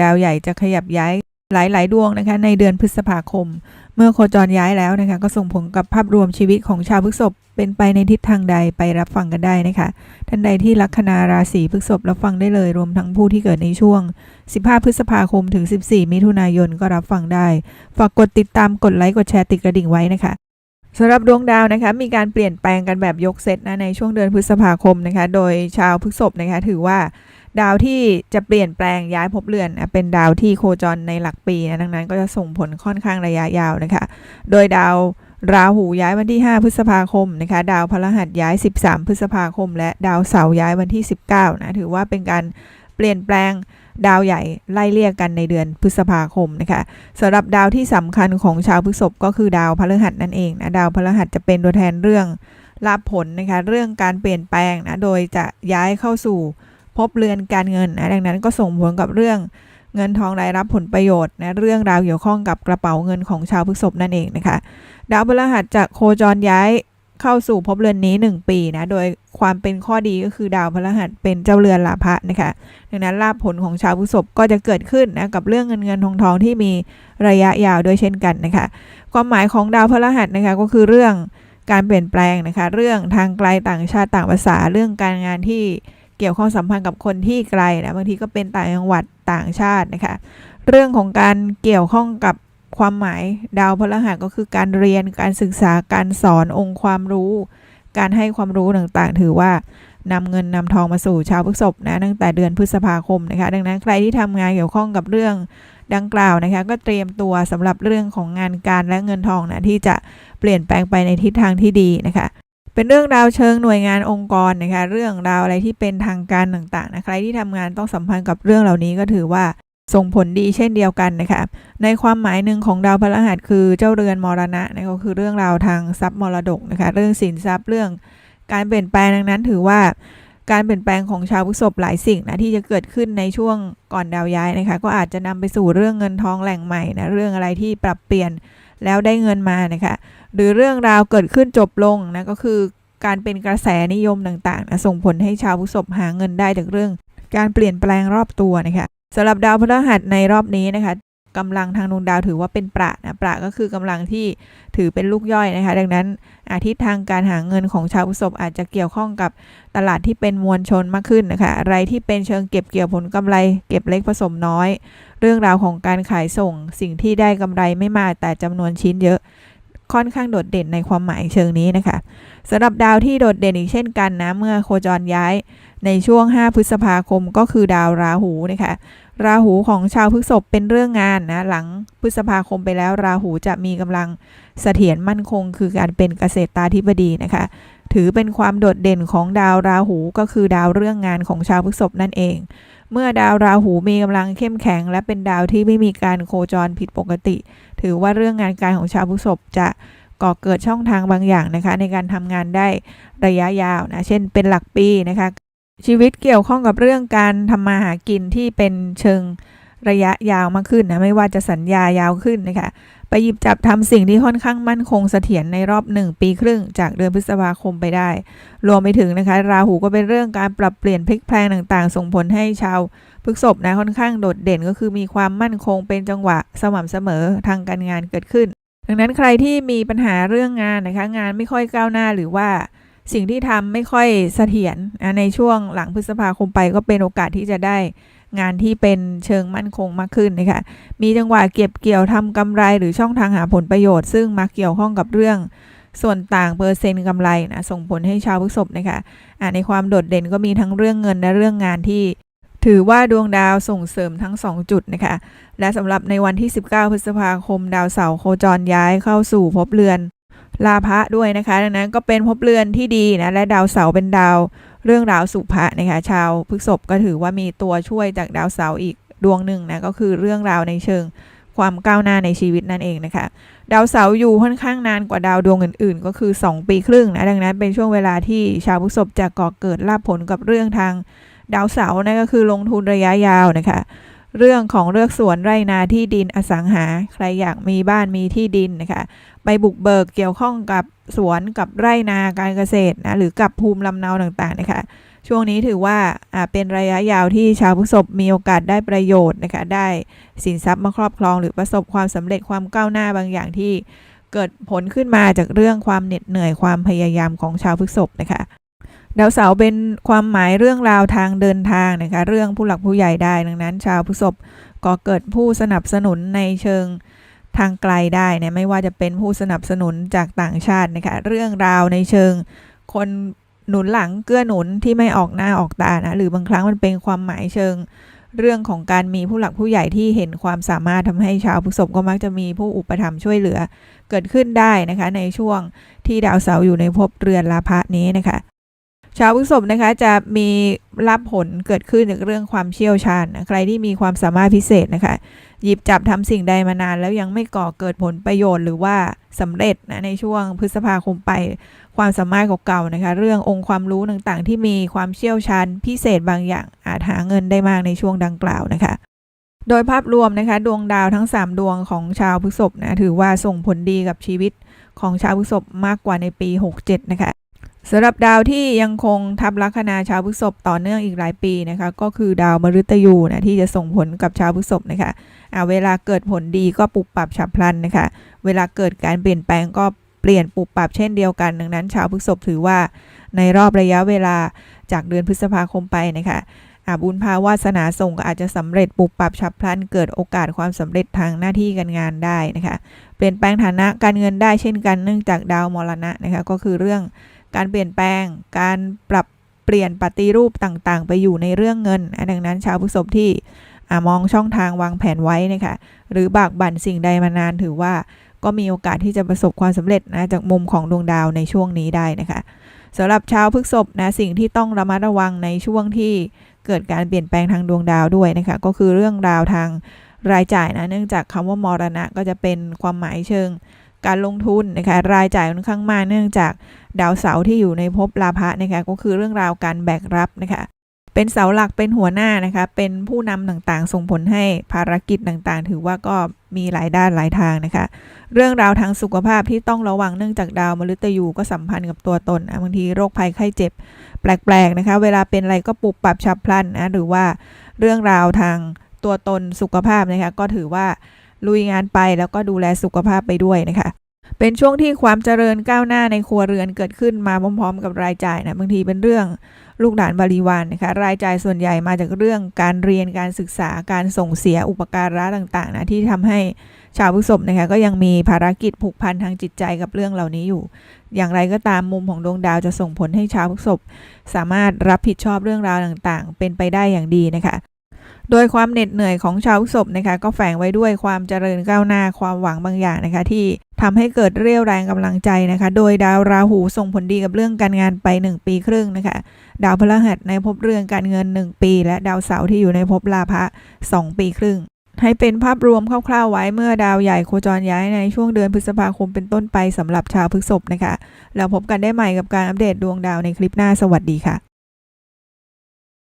ดาวใหญ่จะขยับย้ายหลาย ๆ ดวงนะคะในเดือนพฤษภาคม เมื่อโคจรย้ายแล้วนะคะ ก็ส่งผลกับภาพรวมชีวิตของชาวพฤษภเป็นไปในทิศทางใดไปรับฟังกันได้นะคะ ท่านใดที่ลัคนาราศีพฤษภรับฟังได้เลยรวมทั้งผู้ที่เกิดในช่วง 15 พฤษภาคมถึง 14 มิถุนายนก็รับฟังได้ ฝากกดติดตามกดไลค์กดแชร์ติดกระดิ่งไว้นะคะสำหรับดวงดาวนะคะมีการเปลี่ยนแปลงกันแบบยกเซตนะในช่วงเดือนพฤษภาคมนะคะ โดยชาวพฤษภนะคะถือว่าดาวที่จะเปลี่ยนแปลงย้ายภพเรือนเป็นดาวที่โคจรในหลักปีนะดังนั้นก็จะส่งผลค่อนข้างระยะยาวนะคะ โดยดาวราหูย้ายวันที่ 5 พฤษภาคมนะคะ ดาวพฤหัสย้าย 13 พฤษภาคม และดาวเสาร์ย้ายวันที่ 19 นะ ถือว่าเป็นการเปลี่ยนแปลงดาวใหญ่ไล่เลี่ยกกันในเดือนพฤษภาคมนะคะสำหรับดาวที่สำคัญของชาวพฤษภก็คือดาวพฤหัสนั่นเองนะดาวพฤหัสจะเป็นตัวแทนเรื่องลาภผลนะคะเรื่องการเปลี่ยนแปลงนะโดยจะย้ายเข้าสู่ พบเรือนการเงินนะดังนั้นก็ส่งผลกับเรื่องเงินทองรายรับผลประโยชน์นะเรื่องราวเกี่ยวข้องกับกระเป๋าเงินของชาวพฤษภนั่นเองนะคะ ดาวพฤหัสจะโคจรย้ายเข้าสู่ภพเรือนนี้ 1 ปีนะ โดยความเป็นข้อดีก็คือดาวพฤหัสเป็นเจ้าเรือนลาภะนะคะ ดังนั้นลาภผลของชาวพฤษภก็จะเกิดขึ้นนะกับเรื่องเงินเงินทองทองที่มีระยะยาวด้วยเช่นกันนะคะ ความหมายของดาวพฤหัสนะคะก็คือเรื่องการเปลี่ยนแปลงนะคะ เรื่องทางไกลต่างชาติต่างภาษาเรื่องการงานที่ เกี่ยวข้องสัมพันธ์กับคนที่ไกลนะบางทีก็เป็นต่างจังหวัดต่างชาตินะคะเรื่องของการเกี่ยวข้องกับความหมายดาวพฤหัสก็คือการเรียนการศึกษาการสอนองค์ความรู้ การให้ความรู้ต่างๆ ถือว่านำเงินนำทองมาสู่ชาวพฤษภนะตั้งแต่เดือนพฤษภาคมนะคะดังนั้นใครที่ทำงานเกี่ยวข้องกับเรื่องดังกล่าวนะคะก็เตรียมตัวสำหรับเรื่องของงานการและเงินทองนะที่จะเปลี่ยนแปลงไปในทิศทางที่ดีนะคะ เป็นเรื่องราวเชิงหน่วยงานองค์กรนะคะ เรื่องราวอะไรที่เป็นทางการต่างๆนะใครที่ทำงานต้องสัมพันธ์กับเรื่องเหล่านี้ก็ถือว่าส่งผลดีเช่นเดียวกันนะคะ ในความหมายหนึ่งของดาวพฤหัสคือเจ้าเรือนมรณะนะก็คือเรื่องราวทางทรัพย์มรดกนะคะ เรื่องสินทรัพย์เรื่องการเปลี่ยนแปลงดังนั้นถือว่าการเปลี่ยนแปลงของชาวพฤษภหลายสิ่งนะที่จะเกิดขึ้นในช่วงก่อนดาวย้ายนะคะ ก็อาจจะนำไปสู่เรื่องเงินทองแหล่งใหม่นะเรื่องอะไรที่ปรับเปลี่ยนแล้วได้เงินมานะคะ หรือเรื่องราวเกิดขึ้นจบลงนะก็คือการเป็นกระแสนิยมต่างๆนะส่งผลให้ชาวพฤษภหาเงินได้จากเรื่อง การเปลี่ยนแปลงรอบตัวนะคะสำหรับดาวพฤหัสในรอบนี้นะคะกำลังทางดวงดาวถือว่าเป็นประนะประก็คือกำลังที่ถือเป็นลูกย่อยนะคะ ดังนั้นอาทิตย์ทางการหาเงินของชาวพฤษภอาจจะเกี่ยวข้องกับตลาดที่เป็นมวลชนมากขึ้นนะคะอะไรที่เป็นเชิงเก็บเกี่ยวผลกำไร เก็บเล็กผสมน้อย เรื่องราวของการขายส่งสิ่งที่ได้กำไรไม่มากแต่จำนวนชิ้นเยอะ ค่อนข้างโดดเด่นในความหมายเชิงนี้นะคะสำหรับดาวที่โดดเด่นอีกเช่นกันนะ เมื่อโคจรย้ายในช่วง 5 พฤษภาคมก็คือดาวราหูนะคะราหูของชาวพฤษภเป็นเรื่องงานนะหลังพฤษภาคมไปแล้วราหูจะมีกำลังเสถียรมั่นคง คือการเป็นเกษตราธิบดีนะคะ ถือเป็นความโดดเด่นของดาวราหูก็คือดาวเรื่องงานของชาวพฤษภนั่นเอง เมื่อดาวราหูมีกำลังเข้มแข็ง และเป็นดาวที่ไม่มีการโคจรผิดปกติ ถือว่าเรื่องงานการของชาวพฤษภจะก่อเกิดช่องทางบางอย่างนะคะ ในการทำงานได้ระยะยาวนะเช่นเป็นหลักปีนะคะชีวิตเกี่ยวข้องกับเรื่องการทำมาหากินที่เป็นเชิง ระยะยาวมากขึ้นนะไม่ว่าจะสัญญายาวขึ้นนะคะไปหยิบจับทำสิ่งที่ค่อนข้างมั่นคงเสถียรในรอบ 1 ปีครึ่ง จากเดือนพฤษภาคมไปได้ รวมไปถึงนะคะ ราหูก็เป็นเรื่องการปรับเปลี่ยนพลิกแพลงต่างๆ ส่งผลให้ชาวพฤษภนะค่อนข้างโดดเด่นก็คือมีความมั่นคงเป็นจังหวะสม่ำเสมอทางการงานเกิดขึ้น ดังนั้นใครที่มีปัญหาเรื่องงานนะคะ งานไม่ค่อยก้าวหน้าหรือว่าสิ่งที่ทำไม่ค่อยเสถียรในช่วงหลังพฤษภาคมไปก็เป็นโอกาสที่จะได้ งานที่เป็นเชิงมั่นคงมากขึ้นนะคะมีจังหวะเก็บเกี่ยวทำกำไรหรือช่องทางหาผลประโยชน์ ซึ่งมาเกี่ยวข้องกับเรื่องส่วนต่างเปอร์เซ็นต์กำไรนะส่งผลให้ชาวพฤษภนะคะอ่าในความโดดเด่นก็มีทั้งเรื่องเงินและเรื่องงานที่ ถือว่าดวงดาวส่งเสริมทั้ง 2 จุดนะคะและสำหรับในวันที่ 19 พฤษภาคม ดาวเสาร์โคจรย้ายเข้าสู่ภพเรือน ลาภะด้วยนะคะ ดังนั้นก็เป็นภพเรือนที่ดีนะ และดาวเสาร์เป็นดาวเรื่องราวสุภะนะคะ ชาวพฤษภก็ถือว่ามีตัวช่วยจากดาวเสาร์อีกดวงหนึ่งนะ ก็คือเรื่องราวในเชิงความก้าวหน้าในชีวิตนั่นเองนะคะ ดาวเสาร์อยู่ค่อนข้างนานกว่าดาวดวงอื่นๆ ก็คือ 2 ปีครึ่งนะ ดังนั้นเป็นช่วงเวลาที่ชาวพฤษภจะก่อเกิดลาภผลกับเรื่องทางดาวเสาร์นั่นก็คือลงทุนระยะยาวนะคะ เรื่องของเลือกสวนไร่นาที่ดินอสังหา ใครอยากมีบ้านมีที่ดินนะคะไปบุกเบิกเกี่ยวข้องกับสวนกับไร่นาการเกษตรนะหรือกับภูมิลำเนาต่างๆนะคะช่วงนี้ถือว่าเป็นระยะยาวที่ชาวพฤษภมีโอกาสได้ประโยชน์นะคะได้สินทรัพย์มาครอบครอง หรือประสบความสำเร็จความก้าวหน้าบางอย่างที่เกิดผลขึ้นมาจากเรื่องความเหน็ดเหนื่อยความพยายามของชาวพฤษภนะคะ ดาวเสาร์เป็นความหมายเรื่องราวทางเดินทางนะคะ เรื่องผู้หลักผู้ใหญ่ได้ ดังนั้น ชาวพฤษภก็เกิดผู้สนับสนุนในเชิงทางไกลได้นะไม่ว่าจะเป็นผู้สนับสนุนจากต่างชาตินะคะ เรื่องราวในเชิงคนหนุนหลังเกื้อหนุนที่ไม่ออกหน้าออกตานะ หรือบางครั้งมันเป็นความหมายเชิง เรื่องของการมีผู้หลักผู้ใหญ่ที่เห็นความสามารถทำให้ชาวพฤษภก็มักจะมีผู้อุปถัมภ์ช่วยเหลือ เกิดขึ้นได้นะคะ ในช่วงที่ดาวเสาร์อยู่ในภพเรือนลาภะนี้นะคะ ชาวพฤษภนะคะจะมีรับผลเกิดขึ้นจากเรื่องความเชี่ยวชาญนะใครที่มีความสามารถพิเศษนะคะ หยิบจับทำสิ่งใดมานาน แล้วยังไม่ก่อเกิดผลประโยชน์หรือว่าสำเร็จนะในช่วงพฤษภาคมไป ความสามารถเก่าๆนะคะ เรื่ององค์ความรู้ต่างๆ ที่มีความเชี่ยวชาญพิเศษบางอย่างอาจหาเงินได้มากในช่วงดังกล่าวนะคะโดยภาพรวมนะคะ ดวงดาวทั้ง 3 ดวงของชาวพฤษภนะถือว่าส่งผลดีกับชีวิตของชาวพฤษภมากกว่าในปี 67 นะคะ สำหรับดาวที่ยังคงทับลัคนาชาวพฤษภต่อเนื่องอีกหลายปีนะคะก็คือดาวมฤตยูนะที่จะส่งผลกับชาวพฤษภนะคะอ่าเวลาเกิดผลดีก็ปุบปรับฉับพลันนะคะเวลาเกิดการเปลี่ยนแปลงก็เปลี่ยนปุบปรับเช่นเดียวกัน ดังนั้น ชาวพฤษภถือว่าในรอบระยะเวลาจากเดือนพฤษภาคมไปนะคะอาบุญภาวาสนาส่งก็อาจจะสำเร็จปุบปรับฉับพลันเกิดโอกาสความสำเร็จทางหน้าที่การงานได้นะคะ เปลี่ยนแปลงฐานะการเงินได้เช่นกันเนื่องจากดาวมรณะนะคะก็คือเรื่อง การเปลี่ยนแปลง การปรับเปลี่ยนปฏิรูปต่างๆ ไปอยู่ในเรื่องเงิน ดังนั้นชาวพฤษภที่อมองช่องทางวางแผนไว้นะคะหรือบากบั่นสิ่งใดมานานถือว่าก็มีโอกาสที่จะประสบความสำเร็จนะจากมุมของดวงดาวในช่วงนี้ได้นะคะสำหรับชาวพฤษภนะสิ่งที่ต้องระมัดระวังในช่วงที่เกิดการเปลี่ยนแปลงทางดวงดาวด้วยนะคะก็คือเรื่องราวทางรายจ่ายนะเนื่องจากคำว่ามรณะก็จะเป็นความหมายเชิง การลงทุนนะคะรายจ่ายค่อนข้างมากเนื่องจากดาวเสาร์ที่อยู่ในภพลาภะนะคะก็คือเรื่องราวการแบกรับนะคะเป็นเสาหลักเป็นหัวหน้านะคะเป็นผู้นำต่างๆ ส่งผลให้ภารกิจต่างๆ ถือว่าก็มีหลายด้านหลายทางนะคะ เรื่องราวทางสุขภาพที่ต้องระวังเนื่องจากดาวมฤตยูก็สัมพันธ์กับตัวตนนะบางทีโรคภัยไข้เจ็บ แปลกๆนะคะ เวลาเป็นอะไรก็ปรับปรับฉับพลันนะหรือว่าเรื่องราวทางตัวตนสุขภาพนะคะก็ถือว่า ลุยงานไปแล้วก็ดูแลสุขภาพไปด้วยนะคะ เป็นช่วงที่ความเจริญก้าวหน้าในครัวเรือนเกิดขึ้นมาพร้อม ๆ กับรายจ่ายนะบางทีเป็นเรื่องลูกหลานบริวารนนะคะรายจ่ายส่วนใหญ่มาจากเรื่องการเรียนการศึกษาการส่งเสียอุปการะต่างๆนะที่ทำให้ชาวพฤษภนะคะก็ยังมีภารกิจผูกพันทางจิตใจกับเรื่องเหล่านี้อยู่ อย่างไรก็ตามมุมของดวงดาวจะส่งผลให้ชาวพฤษภสามารถรับผิดชอบเรื่องราวต่างๆ เป็นไปได้อย่างดีนะคะ โดยความเหน็ดเหนื่อยของชาวพฤษภนะคะ ก็แฝงไว้ด้วยความเจริญก้าวหน้าความหวังบางอย่างนะคะ ที่ทำให้เกิดเรี่ยวแรงกำลังใจนะคะ โดยดาวราหูส่งผลดีกับเรื่องการงานไป 1 ปีครึ่งนะคะ ดาวพฤหัสในภพเรื่องการเงิน 1 ปี และดาวเสาร์ที่อยู่ในภพลาภะ2 ปีครึ่ง ให้เป็นภาพรวมคร่าวๆไว้เมื่อดาวใหญ่โคจรย้ายในช่วงเดือนพฤษภาคมเป็นต้นไปสำหรับชาวพฤษภนะคะ แล้วพบกันได้ใหม่กับการอัปเดตดวงดาวในคลิปหน้าสวัสดีค่ะ